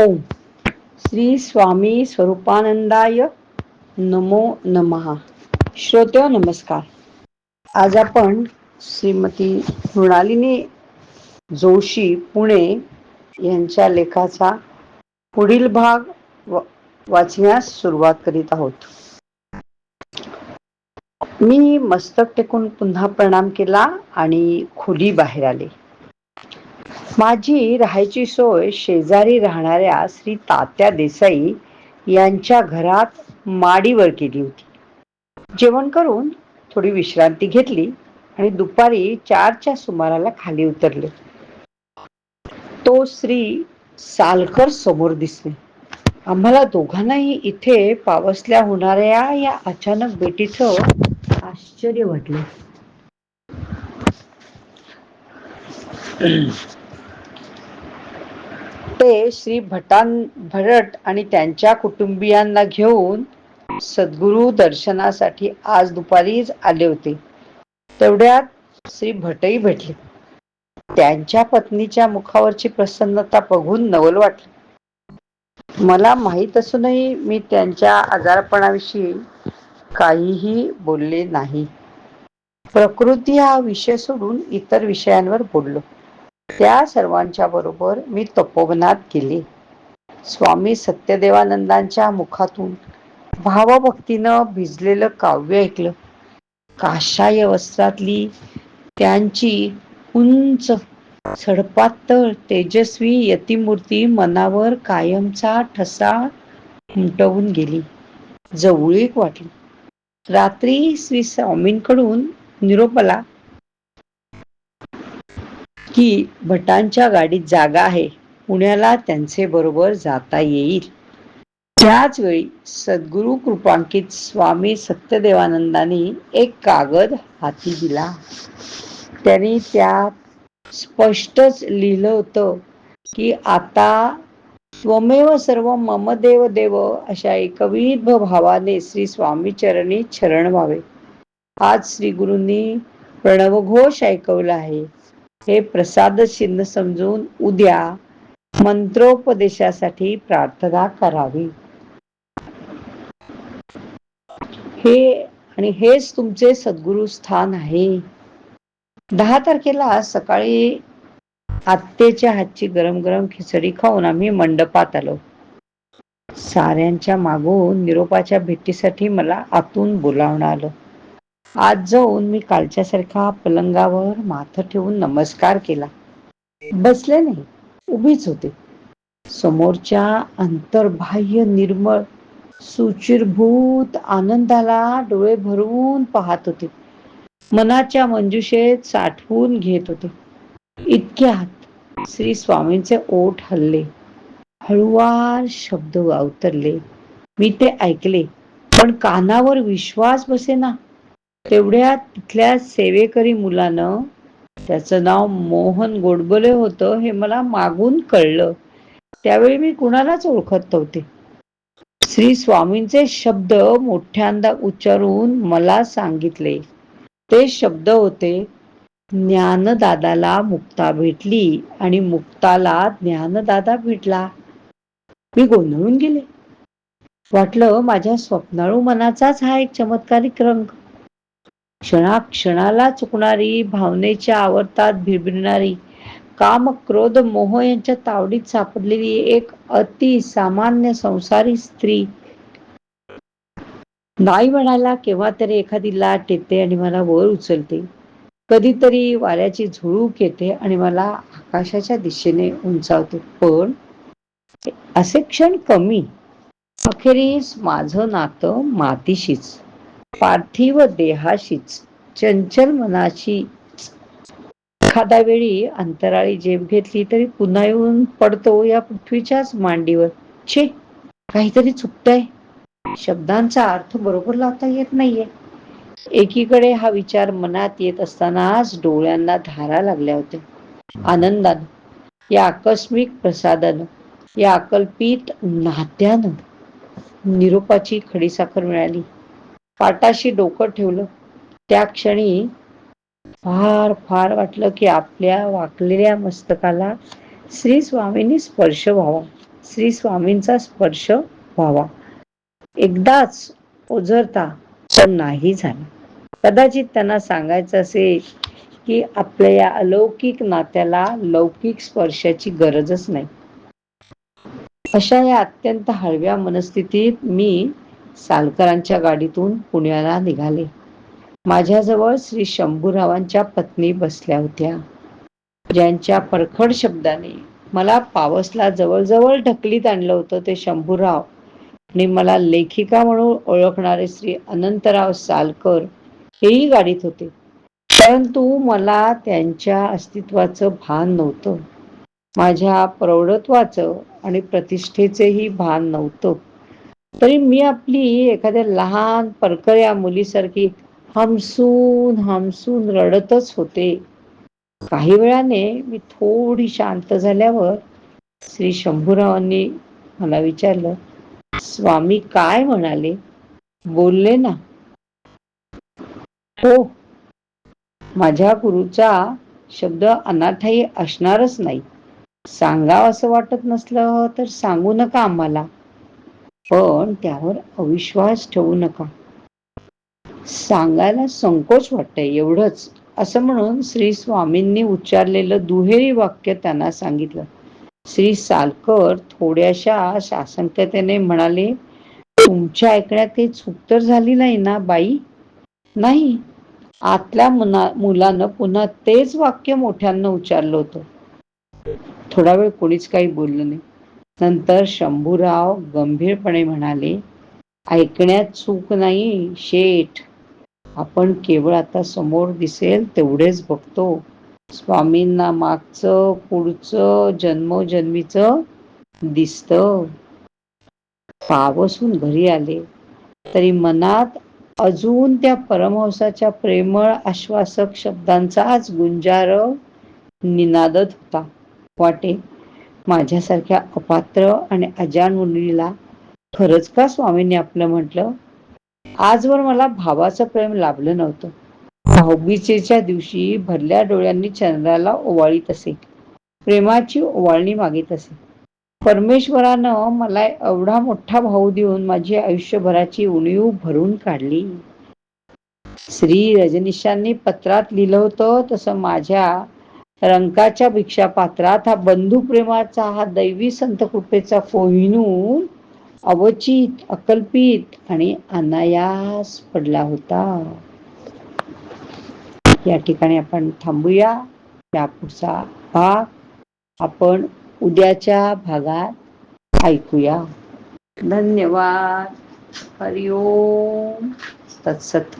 ओम. श्री स्वामी स्वरूपानंदाय नमो नमहा श्रोत्यो नमस्कार. आज आपण श्रीमती मृणालिनी जोशी पुणे यांच्या लेखाचा पुढील भाग वाचण्यास सुरुवात करीत आहोत. मी मस्तक टेकून पुन्हा प्रणाम केला आणि खोली बाहेर आले. माझी राहायची सोय शेजारी राहणाऱ्या श्री तात्या देसाई यांच्या घरात माडीवर केली होती. जेवण करून थोडी विश्रांती घेतली आणि दुपारी चारच्या सुमाराला खाली उतरले. तो श्री सालकर समोर दिसले. आम्हाला दोघांनाही इथे पावसल्या होणाऱ्या या अचानक भेटीचं आश्चर्य वाटले. ते श्री भटान भरट आणि त्यांच्या कुटुंबियांना घेऊन सद्गुरु दर्शनासाठी आज दुपारीच आले होते. तेवढ्यात श्री भटही भेटले. त्यांच्या पत्नीच्या मुखावरची प्रसन्नता बघून नवल वाटले. मला माहीत असूनही मी त्यांच्या आजारपणाविषयी काहीही बोलले नाही. प्रकृती हा विषय सोडून इतर विषयांवर बोललो. त्या सर्वांच्या बरोबर मी तपोवनात गेले. स्वामी सत्यदेवानंदांच्या मुखातून भावभक्तीनं भिजलेलं काव्य ऐकलं. काशाय वस्त्रातली त्यांची उंच सडपातळ तेजस्वी यतिमूर्ती मनावर कायमचा ठसा उमटवून गेली. जवळीक वाटली. रात्री श्री स्वामींकडून निरोप आला की भटांच्या गाडीत जागा आहे. पुण्याला त्यांचे बरोबर जाता येईल. त्याच वेळी सद्गुरु कृपांकित स्वामी सत्यदेवानंदांनी एक कागद हाती दिला. त्यांनी त्यात स्पष्टच लिहिलं होतं की आता त्वमेव सर्व ममदेव देव देव अशा एकविध भावाने श्री स्वामी चरणी शरण व्हावे. आज श्री गुरूंनी प्रणवघोष ऐकवला आहे. हे प्रसाद चिन्ह समजून उद्या मंत्रोपदेशासाठी प्रार्थना करावी. हे आणि हेच तुमचे सद्गुरु स्थान आहे. दहा तारखेला सकाळी आत्तेच्या हातची गरम गरम खिचडी खाऊन आम्ही मंडपात आलो. साऱ्यांच्या मागून निरोपाच्या भेटीसाठी मला आतून बोलावणं आलं. आज जाऊन मी कालच्यासारखा पलंगावर माथं ठेवून नमस्कार केला. बसले नाही उभीच होते. समोरच्या अंतर्बाह्य निर्मळ सुचिरभूत आनंदाला डोळे भरून पाहत होते. मनाच्या मंजुषेत साठवून घेत होते. इतक्यात श्री स्वामींचे ओठ हल्ले. हळुवार शब्द अवतरले. मी ते ऐकले पण कानावर विश्वास बसेना. तेवढ्यात तिथल्या सेवेकरी मुलानं त्याचं नाव मोहन गोडबोले होतं हे मला मागून कळलं. त्यावेळी मी कुणालाच ओळखत नव्हते. श्री स्वामींचे शब्द मोठ्यांदा उच्चारून मला सांगितले. ते शब्द होते ज्ञानदादाला मुक्ता भेटली आणि मुक्ताला ज्ञानदादा भेटला. मी गोंधळून गेले. वाटलं माझ्या स्वप्नाळू मनाचाच हा एक चमत्कारिक रंग. क्षणाक्षणाला चुकणारी भावनेच्या आवर्तात भिरभिरणारी काम क्रोध मोह यांच्या तावडीत सापडलेली एक अति सामान्य संसारी स्त्री. नाही म्हणायला केव्हा तरी एखादी लाट येते आणि मला वर उचलते. कधीतरी वाऱ्याची झुळूक येते आणि मला आकाशाच्या दिशेने उंचावते. पण असे क्षण कमी. अखेरीस माझं नातं मातीशीच. पार्थिव देहाशीच चंचल मनाशी एखाद्या वेळी अंतराळी जेब घेतली तरी पुन्हा येऊन पडतो या पृथ्वीच्याच मांडीवर. छे काहीतरी चुकतंय. शब्दांचा अर्थ बरोबर लावता येत नाहीये. एकीकडे हा विचार मनात येत असतानाच डोळ्यांना धारा लागल्या होत्या. आनंदानं या आकस्मिक प्रसादानं या अकल्पित नात्यानं निरोपाची खडीसाखर मिळाली. पाटाशी डोकं ठेवलं. त्या क्षणी फार फार वाटलं की आपल्या वाकलेल्या मस्तकाला श्री स्वामींनी स्पर्श व्हावा. श्री स्वामींचा स्पर्श व्हावा. एकदाच ओझरता पण नाही झाला. कदाचित त्यांना सांगायचं असेल की आपल्या या अलौकिक नात्याला लौकिक स्पर्शाची गरजच नाही. अशा या अत्यंत हळव्या मनस्थितीत मी सालकरांच्या गाडीतून पुण्याला निघाले. माझ्याजवळ श्री शंभूरावांच्या पत्नी बसल्या होत्या. ज्यांच्या परखड शब्दाने मला पावसला जवळजवळ ढकलीत आणलं होतं ते शंभूराव. आणि मला लेखिका म्हणून ओळखणारे श्री अनंतराव सालकर हेही गाडीत होते. परंतु मला त्यांच्या अस्तित्वाचं भान नव्हतं. माझ्या प्रौढत्वाचं आणि प्रतिष्ठेचेही भान नव्हतं. तरी मी आपली एखाद्या लहान परकऱ्या मुलीसारखी हमसून हमसून रडतच होते. काही वेळाने मी थोडी शांत झाल्यावर श्री शंभूरावांनी मला विचारलं स्वामी काय म्हणाले? बोलले ना. हो माझ्या गुरुचा शब्द अनाथाई असणारच नाही. सांगावं असं वाटत नसलं तर सांगू नका आम्हाला. पण त्यावर अविश्वास ठेवू नका. सांगायला संकोच वाटतंय एवढंच. असं म्हणून श्री स्वामींनी उच्चारलेलं दुहेरी वाक्य त्यांना सांगितलं. श्री सालकर थोड्याशा शासंकतेने म्हणाले तुमच्या ऐकण्यात काही चूक तर झाली नाही ना बाई? नाही. आतल्या मुना मुलानं पुन्हा तेच वाक्य मोठ्यानं उच्चारलं होतं. थोडा वेळ कोणीच काही बोललं नाही. नंतर शंभूराव गंभीरपणे म्हणाले ऐकण्यात चूक नाही शेठ. आपण केवळ आता समोर दिसेल तेवढेच बघतो. स्वामींना मागचं पुढचं जन्मोजन्मीचं दिसत. पावसून घरी आले. तरी मनात अजून त्या परमहंसाच्या प्रेमळ आश्वासक शब्दांचाच गुंजार निनादत होता. वाटे माझ्यासारख्या अपात्र आणि अजान मुलीला खरंच का स्वामींनी आपलं म्हटलं? आजवर मला भावाचं प्रेम लाभलं नव्हतं. भाऊबीजेच्या दिवशी भरल्या डोळ्यांनी चंद्राला ओवाळीत असे. प्रेमाची ओवाळणी मागित असे. परमेश्वरानं मला एवढा मोठा भाऊ देऊन माझी आयुष्यभराची उणीव भरून काढली. श्री रजनीशांनी पत्रात लिहिलं होतं तसं माझ्या रंकाच्या भिक्षा पात्रात हा बंधू प्रेमाचा हा दैवी संत कृपेचा कोहिनूर अवचित अकल्पित आणि अनायास पडला होता. या ठिकाणी आपण थांबूया. या पुढचा भाग आपण उद्याच्या भागात ऐकूया. धन्यवाद. हरिओम. तत्सत.